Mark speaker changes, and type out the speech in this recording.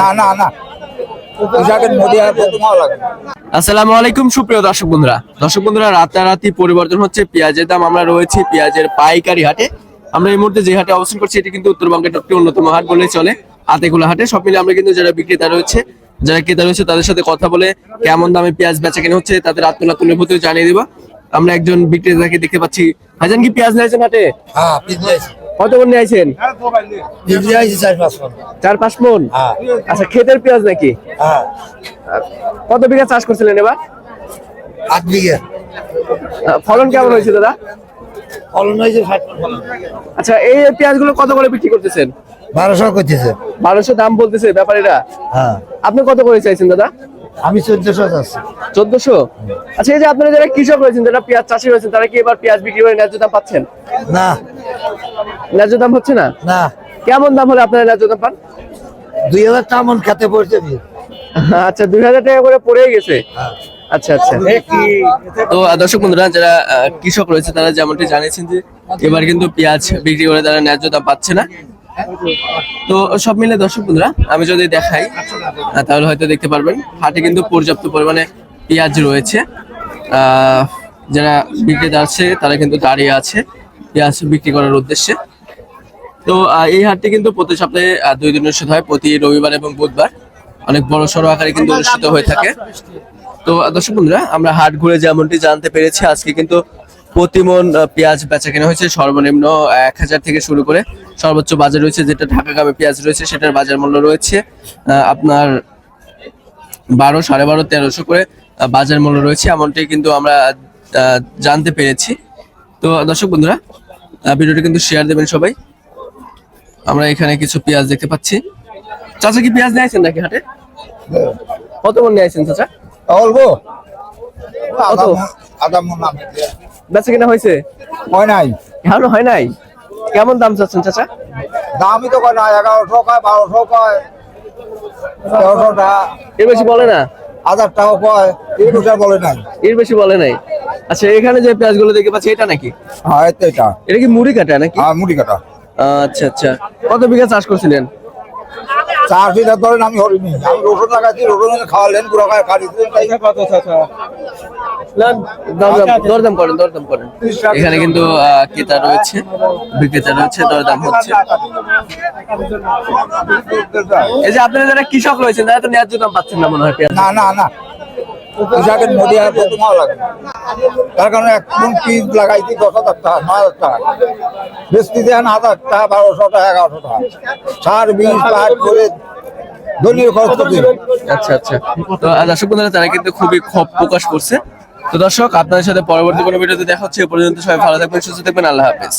Speaker 1: না না না।
Speaker 2: আসসালামু আলাইকুম সুপ্রিয় দর্শক বন্ধুরা। দর্শক বন্ধুরা রাতারাতি পরিবর্তন হচ্ছে। পেঁয়াজের দাম আমরা রয়েছি পেঁয়াজের পাইকারি হাটে। আমরা এই মুহূর্তে যে হাটে অবস্থান করছি এটি কিন্তু উত্তরবঙ্গের অন্যতম হাট বলে চলে। আতেকুলা হাটে সব মিলে আমরা কিন্তু যারা বিক্রেতা রয়েছে যারা ক্রেতা রয়েছে তাদের সাথে কথা বলে কেমন দামে পেঁয়াজ বেচা কেনা হচ্ছে তাদের আত্মনা তুলে জানিয়ে দিব। আমরা একজন বিক্রেতাকে দেখতে পাচ্ছি। ভাইজান কি পেঁয়াজ নিয়েছেন হাটে?
Speaker 1: হ্যাঁ
Speaker 2: কত মন নিয়েছেন
Speaker 1: পিছলে চার পাঁচ
Speaker 2: মন।
Speaker 1: হ্যাঁ।
Speaker 2: আচ্ছা ক্ষেতের পেঁয়াজ নাকি?
Speaker 1: হ্যাঁ।
Speaker 2: কত বিঘা চাষ করছিলেন এবার?
Speaker 1: আট বিঘে।
Speaker 2: ফলন কেমন হয়েছে দাদা?
Speaker 1: ফলন হয়েছে
Speaker 2: আচ্ছা এই পেঁয়াজগুলো কত করে বিক্রি করতেছেন?
Speaker 1: বারোশো করতেছে।
Speaker 2: বারোশো দাম বলতেছে ব্যাপারীরা।
Speaker 1: হ্যাঁ।
Speaker 2: আপনি কত করে চাইছেন দাদা?
Speaker 1: আমি চোদ্দশো যাচ্ছি
Speaker 2: চোদ্দশো? আচ্ছা এই যে আপনারা যারা কৃষক রয়েছেন যারা পেঁয়াজ চাষি রয়েছেন তারা কি এবার পেঁয়াজ বিক্রি করে ন্যায্য দাম পাচ্ছেন?
Speaker 1: না।
Speaker 2: ন্যায্য দাম হচ্ছে না?
Speaker 1: না।
Speaker 2: কেমন দাম হলে আপনারা ন্যায্য দাম পান?
Speaker 1: দুই হাজার টাকা মন খেতে পড়ছে
Speaker 2: আচ্ছা দুই হাজার টাকা করে পড়ে গেছে?
Speaker 1: হ্যাঁ।
Speaker 2: আচ্ছা আচ্ছা। তো দর্শক বন্ধুরা যারা কৃষক রয়েছে তারা যেমনটি জানিয়েছেন যে এবার কিন্তু পেঁয়াজ বিক্রি করে তারা ন্যায্য দাম পাচ্ছে না। তো সব মিলে দর্শক বন্ধুরা, আমি যদি দেখাই তাহলে হয়তো দেখতে পারবেন, হাটে কিন্তু পর্যাপ্ত পরিমাণে পেঁয়াজ রয়েছে। যারা বিক্রেতা আছে, তারা কিন্তু দাঁড়িয়ে আছে পেঁয়াজ বিক্রি করার উদ্দেশ্যে। তো এই হাটটি কিন্তু প্রতি সপ্তাহে দুই দিন অনুষ্ঠিত হয়, প্রতি রবিবার এবং বুধবার। অনেক বড় সড়ো আকারে কিন্তু অনুষ্ঠিত হয়ে থাকে। তো, দর্শক বন্ধুরা, আমরা হাট ঘুরে যেমনটি জানতে পেরেছি, আজকে কিন্তু প্রতিমন পেঁয়াজ বেচা কেনা হয়েছে। সর্বনিম্ন এক হাজার থেকে শুরু করে সর্বোচ্চ বাজার রয়েছে যেটা ঢাকা গ্রামে পেঁয়াজ রয়েছে সেটার বাজার মূল্য রয়েছে আপনার বারো সাড়ে বারো তেরোশো করে বাজার মূল্য রয়েছে। এমনটাই কিন্তু আমরা জানতে পেরেছি। তো দর্শক বন্ধুরা ভিডিওটি কিন্তু শেয়ার দেবেন সবাই। আমরা এখানে কিছু পেঁয়াজ দেখতে পাচ্ছি। চাচা কি পেঁয়াজ নিয়েছেন নাকি হাটে? কত মন নিয়ে নিয়েছেন চাচা?
Speaker 1: বলব
Speaker 2: কত? বেচা কিনা হয়েছে?
Speaker 1: হয় নাই।
Speaker 2: এখনও হয় নাই? কেমন দাম চাচ্ছেন চাচা?
Speaker 1: দামই তো কয় না এগারোশো কয় বারোশো কয় তেরোশো টাকা।
Speaker 2: এর বেশি বলে না?
Speaker 1: হাজার টাকা কয় বলে নাই।
Speaker 2: এর বেশি বলে নাই। আচ্ছা এখানে যে পেঁয়াজগুলো দেখতে পাচ্ছি এটা নাকি?
Speaker 1: হ্যাঁ এটা।
Speaker 2: এটা কি মুড়ি কাটা নাকি?
Speaker 1: হ্যাঁ মুড়ি কাটা।
Speaker 2: আচ্ছা আচ্ছা। কত বিঘা চাষ করছিলেন?
Speaker 1: চার ফিটার ধরেন আমি হরিনি আমি রসুন লাগাচ্ছি রসুন খাওয়ালেন পুরো
Speaker 2: দরদাম দরদাম করেন দরদাম করেন। এখানে কিন্তু আহ, ক্রেতা রয়েছে বিক্রেতা রয়েছে দরদাম হচ্ছে। এই যে আপনারা যারা কৃষক রয়েছেন তারা তো ন্যায্য দাম পাচ্ছেন না মনে হয়
Speaker 1: না না না। তার কারণে পিস লাগাইছি দশ হাজার টাকা, নয় হাজার টাকা। দেন হাজার টাকা, বারোশো টাকা, এগারোশো টাকা। সার, বীজ, পাট, করে দলীয় খরচ
Speaker 2: আচ্ছা আচ্ছা। তো দর্শক বন্ধুরা, তারা কিন্তু খুবই ক্ষোভ প্রকাশ করছে। তো, দর্শক, আপনাদের সাথে পরবর্তী কোনো ভিডিওতে দেখা হচ্ছে, এ পর্যন্ত সবাই ভালো থাকবেন, সুস্থ থাকবেন, আল্লাহ হাফেজ।